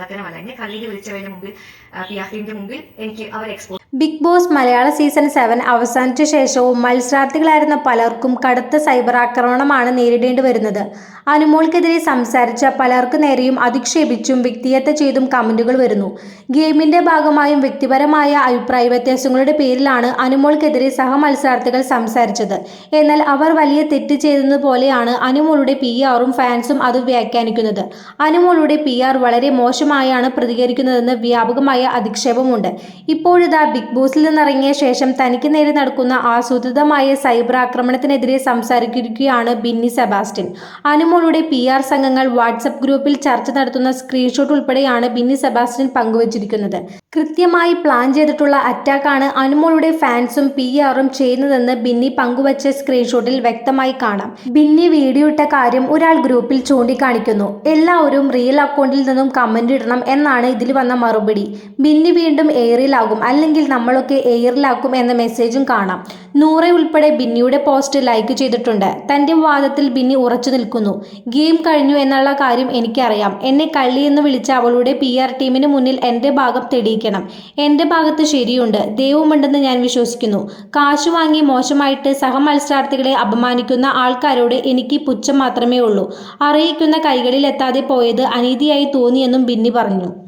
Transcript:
അത്തരമല്ല എന്നെ കള്ളിയിൽ വിളിച്ചവരുടെ മുമ്പിൽ P R ടീമിന്റെ മുമ്പിൽ എനിക്ക് അവർ expose big boss Malayalam season seven അവസാനിച്ച ശേഷവും മത്സരാർത്ഥികളായിരുന്ന പലർക്കും കടുത്ത സൈബർ ആക്രമണമാണ് നേരിടേണ്ടി വരുന്നത്. അനുമോൾക്കെതിരെ സംസാരിച്ച പലർക്കു നേരെയും അധിക്ഷേപിച്ചും വ്യക്തിഹത്യ ചെയ്തും കമന്റുകൾ വരുന്നു. ഗെയിമിന്റെ ഭാഗമായും വ്യക്തിപരമായ അഭിപ്രായ വ്യത്യാസങ്ങളുടെ പേരിലാണ് അനുമോൾക്കെതിരെ സഹമത്സരാർത്ഥികൾ സംസാരിച്ചത്. എന്നാൽ അവർ വലിയ തെറ്റ് ചെയ്തത് പോലെയാണ് അനുമോളുടെ പി ആറും ഫാൻസും അത് വ്യാഖ്യാനിക്കുന്നത്. അനുമോളുടെ പി ആർ വളരെ മോശമായാണ് പ്രതികരിക്കുന്നതെന്ന് വ്യാപകമായ അധിക്ഷേപമുണ്ട്. ഇപ്പോഴിതാ ബിഗ് ബോസിൽ നിന്നിറങ്ങിയ ശേഷം തനിക്ക് നേരെ നടക്കുന്ന ആസൂത്രിതമായ സൈബർ ആക്രമണത്തിനെതിരെ സംസാരിക്കുകയാണ് ബിന്നി സെബാസ്റ്റ്യൻ. അനുമോളുടെ പി ആർ സംഘങ്ങൾ വാട്സപ്പ് ഗ്രൂപ്പിൽ ചർച്ച നടത്തുന്ന സ്ക്രീൻഷോട്ട് ഉൾപ്പെടെയാണ് ബിന്നി സെബാസ്റ്റ്യൻ പങ്കുവച്ചിരിക്കുന്നത്. കൃത്യമായി പ്ലാൻ ചെയ്തിട്ടുള്ള അറ്റാക്കാണ് അനുമോളുടെ ഫാൻസും പി ആറും ചെയ്യുന്നതെന്ന് ബിന്നി പങ്കുവച്ച സ്ക്രീൻഷോട്ടിൽ വ്യക്തമായി കാണാം. ബിന്നി വീഡിയോ ഇട്ട കാര്യം ഒരാൾ ഗ്രൂപ്പിൽ ചൂണ്ടിക്കാണിക്കുന്നു. എല്ലാവരും റിയൽ അക്കൗണ്ടിൽ നിന്നും കമന്റ് ഇടണം എന്നാണ് ഇതിൽ വന്ന മറുപടി. ബിന്നി വീണ്ടും എയറിലാകും അല്ലെങ്കിൽ നമ്മളൊക്കെ എയറിലാക്കും എന്ന മെസ്സേജും കാണാം. നൂറെ ഉൾപ്പെടെ ബിന്നിയുടെ പോസ്റ്റ് ലൈക്ക് ചെയ്തിട്ടുണ്ട്. തന്റെ വാദത്തിൽ ബിന്നി ഉറച്ചു നിൽക്കുന്നു. ഗെയിം കഴിഞ്ഞു എന്നുള്ള കാര്യം എനിക്കറിയാം. എന്നെ കള്ളി എന്ന് വിളിച്ച അവളുടെ പി ടീമിന് മുന്നിൽ എന്റെ ഭാഗം തെളിയിക്കണം എന്റെ ഭാഗത്ത് ശരിയുണ്ട്. ദൈവമുണ്ടെന്ന് ഞാൻ വിശ്വസിക്കുന്നു. കാശ് വാങ്ങി മോശമായിട്ട് സഹമത്സരാർത്ഥികളെ അപമാനിക്കുന്ന ആൾക്കാരോട് എനിക്ക് പുച്ഛം മാത്രമേ ഉള്ളൂ. അറിയിക്കുന്ന കൈകളിലെത്താതെ പോയത് അനീതിയായി തോന്നിയെന്നും ബിന്നി പറഞ്ഞു.